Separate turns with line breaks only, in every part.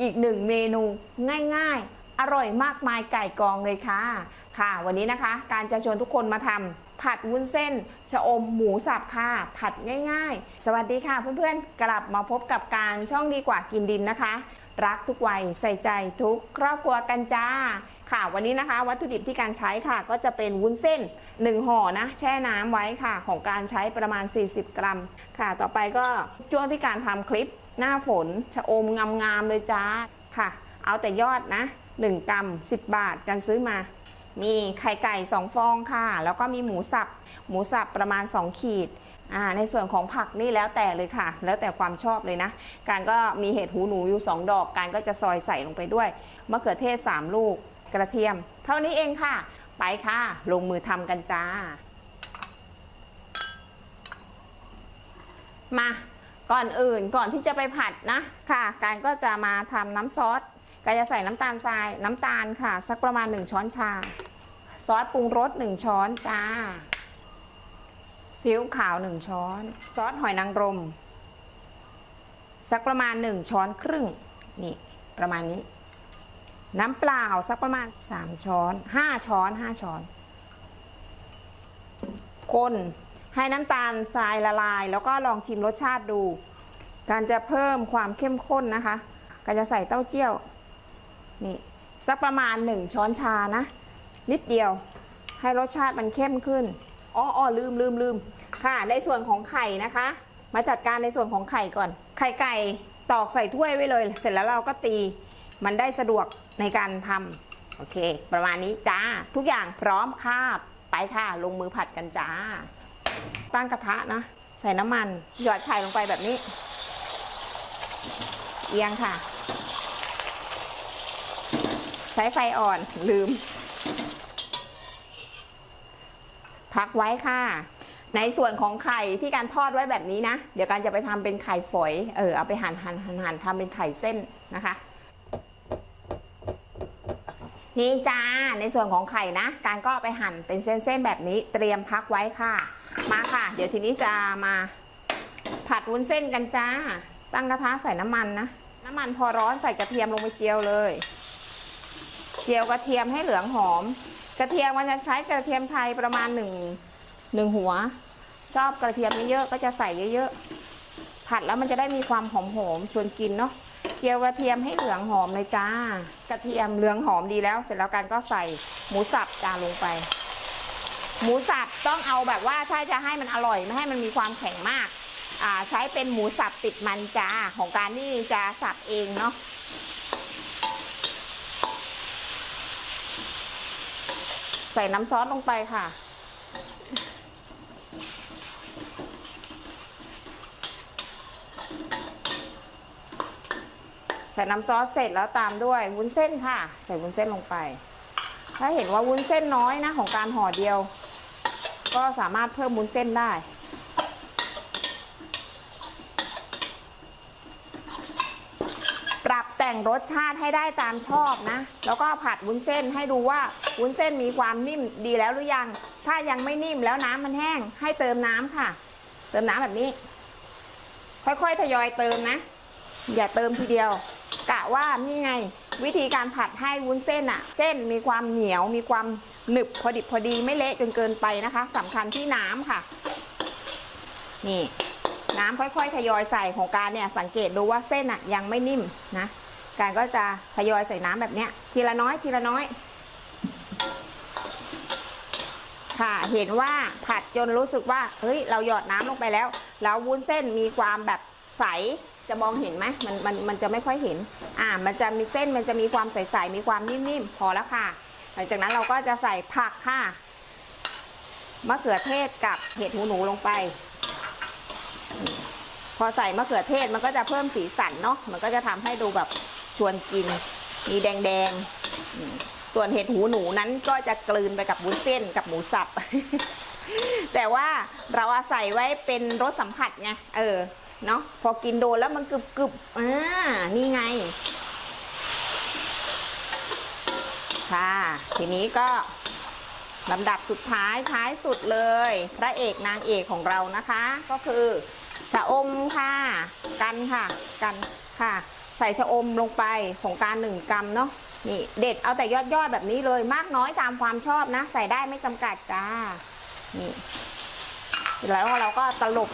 อีกหนึ่งเมนูง่ายๆ อร่อยมากมายไก่กองเลยค่ะ ค่ะ วันนี้นะคะ การจะชวนทุกคนมาทำผัดวุ้นเส้น ชะอมหมูสับค่ะ ผัดง่ายๆ สวัสดีค่ะเพื่อนๆ กลับมาพบกับการช่องดีกว่ากินดินนะคะ รักทุกวัยใส่ใจทุกครอบครัวกันจ้า ค่ะ วันนี้นะคะวัตถุดิบที่การใช้ค่ะ ก็จะเป็นวุ้นเส้น 1ห่อนะแช่น้ำไว้ค่ะ ของการใช้ประมาณ 40 กรัม ค่ะ ต่อไปก็ช่วงที่การทำคลิปหน้าฝนชะอมงามๆเลยจ้าค่ะ เอาแต่ยอดนะ 1 กรัม 10 บาทกันซื้อมา มีไข่ไก่ 2 ฟองค่ะ แล้วก็มีหมูสับ หมูสับประมาณ 2 ขีดอ่าในส่วนของผักนี่แล้วแต่เลยค่ะ แล้วแต่ความชอบเลยนะ การก็มีเห็ดหูหนูอยู่ 2 ดอก การก็จะซอยใส่ลงไปด้วยมะเขือเทศ 3 ลูก กระเทียม เท่านี้เองค่ะ ไปค่ะ ลงมือทำกันจ้า มาก่อนอื่นก่อนที่จะไปผัดนะค่ะ การก็จะมาทำน้ำซอสการจะใส่น้ำตาลทรายน้ำตาลค่ะ สักประมาณ 1 ช้อนชา ซอสปรุงรส 1 ช้อนจ้าซีอิ๊วขาว 1 ช้อน ซอสหอยนางรม สักประมาณ 1 ช้อนครึ่ง นี่ ประมาณนี้ น้ำเปล่าสักประมาณ 3 ช้อน 5 ช้อน 5 ช้อน คนให้น้ำตาลทรายละลาย แล้วก็ลองชิมรสชาติดู การจะเพิ่มความเข้มข้นนะคะการจะใส่เต้าเจี้ยว นี่สักประมาณ 1 ช้อนชานะ นิดเดียว ให้รสชาติมันเข้มขึ้นอ๋อออลืมลืมลืมค่ะ ในส่วนของไข่นะคะ มาจัดการในส่วนของไข่ก่อน ไข่ไก่ตอกใส่ถ้วยไว้เลย เสร็จแล้วเราก็ตี มันได้สะดวก ในการทำโอเค ประมาณนี้จ้า ทุกอย่างพร้อมค่ะไปค่ะ ลงมือผัดกันจ้า ตั้งกระทะนะ ใส่น้ำมัน หยอดไข่ลงไปแบบนี้ เอียงค่ะ ใช้ไฟอ่อนลืม พักไว้ค่ะในส่วนของไข่ที่การทอดไว้แบบนี้นะ เดี๋ยวการจะไปทำเป็นไข่ฝอย เออเอาไปหั่นหั่นหั่นหั่นทำเป็นไข่เส้นนะคะ นี่จ้าในส่วนของไข่นะ การก็ไปหั่นเป็นเส้นๆแบบนี้เตรียมพักไว้ค่ะ มาค่ะ เดี๋ยวทีนี้จะมาผัดวุ้นเส้นกันจ้า ตั้งกระทะใส่น้ำมันนะ น้ำมันพอร้อนใส่กระเทียมลงไปเจียวเลย เจียวกระเทียมให้เหลืองหอม กระเทียมมันจะใช้กระเทียมไทยประมาณหนึ่งหนึ่งหัว ชอบกระเทียมเยอะๆก็จะใส่เยอะๆผัดแล้วมันจะได้มีความหอมๆชวนกินเนาะ เจียวกระเทียมให้เหลืองหอมเลยจ้า กระเทียมเหลืองหอมดีแล้ว เสร็จแล้วกันก็ใส่หมูสับจานลงไป หมูสับต้องเอาแบบว่าถ้าจะให้มันอร่อยไม่ให้มันมีความแข็งมากอ่าใช้เป็นหมูสับติดมันจ้าของการที่จะสับเองเนาะใส่น้ำซอสลงไปค่ะ ส่น้ำซอสเสร็จแล้วตามด้วยวุ้นเส้นค่ะ ใส่วุ้นเส้นลงไป ถ้าเห็นว่าวุ้นเส้นน้อยนะของการห่อเดียว ก็สามารถเพิ่มวุ้นเส้นได้ปรับแต่งรสชาติให้ได้ตามชอบนะ แล้วก็ผัดวุ้นเส้นให้ดูว่าวุ้นเส้นมีความนิ่มดีแล้วหรือยัง ถ้ายังไม่นิ่มแล้วน้ำมันแห้ง ให้เติมน้ำค่ะ เติมน้ำแบบนี้ ค่อยๆทยอยเติมนะ อย่าเติมทีเดียว กะว่านี่ไง วิธีการผัดให้วุ้นเส้นอะเส้นมีความเหนียวมีความหนึบพอดิบพอดีไม่เละจนเกินไปนะคะสำคัญที่น้ำค่ะ นี่น้ำค่อยๆ ทยอยใส่ของการเนี่ยสังเกตดูว่าเส้นอะยังไม่นิ่มนะ การก็จะทยอยใส่น้ำแบบเนี้ย ทีละน้อยทีละน้อย ค่ะเห็นว่าผัดจนรู้สึกว่าเฮ้ยเราหยอดน้ำลงไปแล้ว แล้ววุ้นเส้นมีความแบบ ใสจะมองเห็นไหมมันมันมันจะไม่ค่อยเห็น อ่า มันจะมีเส้นมันจะมีความใสๆมีความนิ่มๆพอแล้วค่ะ หลังจากนั้นเราก็จะใส่ผักค่ะมะเขือเทศกับเห็ดหูหนูลงไป พอใส่มะเขือเทศมันก็จะเพิ่มสีสันเนาะมันก็จะทำให้ดูแบบชวนกิน มีแดงๆส่วนเห็ดหูหนูนั้นก็จะกลืนไปกับวุ้นเส้นกับหมูสับแต่ว่าเราอาศัยไว้เป็นรสสัมผัสไงเออ เนาะพอกินโดนแล้วมันกรึบกรึบอ่านี่ไง ค่ะ ทีนี้ก็ลำดับสุดท้ายท้ายสุดเลย พระเอกนางเอกของเรานะคะ ก็คือชะอมค่ะ กันค่ะ กันค่ะ ใส่ชะอมลงไปของกรารหนึ่งกรัมเนาะนี่เด็ดเอาแต่ยอดยอดแบบนี้เลยมากน้อยตามความชอบนะ ใส่ได้ไม่จำกัดจ้านี่แล้วเราก็ตลบ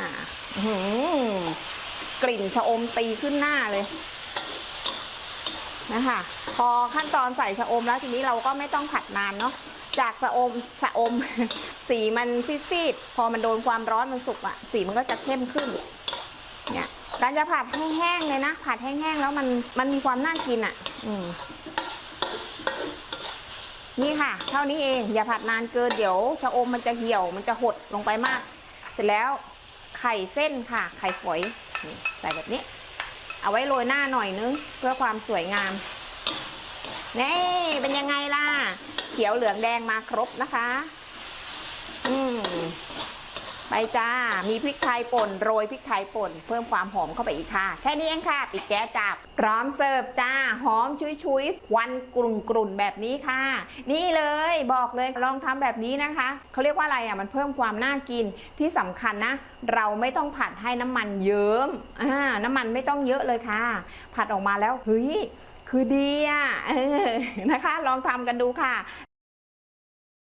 อ่ากลิ่นชะอมตีขึ้นหน้าเลยนะคะพอขั้นตอนใส่ชะอมแล้วทีนี้เราก็ไม่ต้องผัดนานเนาะจากชะอมชะอม สีมันซีดๆพอมันโดนความร้อนมันสุกอะสีมันก็จะเข้มขึ้นเนี่ยการจะผัดแห้งๆเลยนะผัดแห้งๆแล้วมันมันมีความน่ากินอะ่ะอืมนี่ค่ะ เท่านี้เองอย่าผัดนานเกินเดี๋ยวชะอมมันจะเหี่ยวมันจะหดลงไปมาก เสร็จแล้ว ไข่เส้นค่ะ ไข่ฝอยนี่ใส่แบบนี้ เอาไว้โรยหน้าหน่อยนึง เพื่อความสวยงามนี่เป็นยังไงล่ะ เขียวเหลืองแดงมาครบนะคะ อืม ไปจ้า มีพริกไทยป่นโรยพริกไทยป่น เพิ่มความหอมเข้าไปอีกค่ะ แค่นี้เองค่ะ ปิดแก๊สจับ พร้อมเสิร์ฟจ้า หอมชุยชุยควันกรุ่นกรุ่นแบบนี้ค่ะ นี่เลยบอกเลยลองทำแบบนี้นะคะ เขาเรียกว่าอะไรอะ มันเพิ่มความน่ากินที่สำคัญนะ เราไม่ต้องผัดให้น้ำมันเยิ้มอ่าน้ำมันไม่ต้องเยอะเลยค่ะ ผัดออกมาแล้วเฮ้ยคือดีอะออนะคะ ลองทำกันดูค่ะ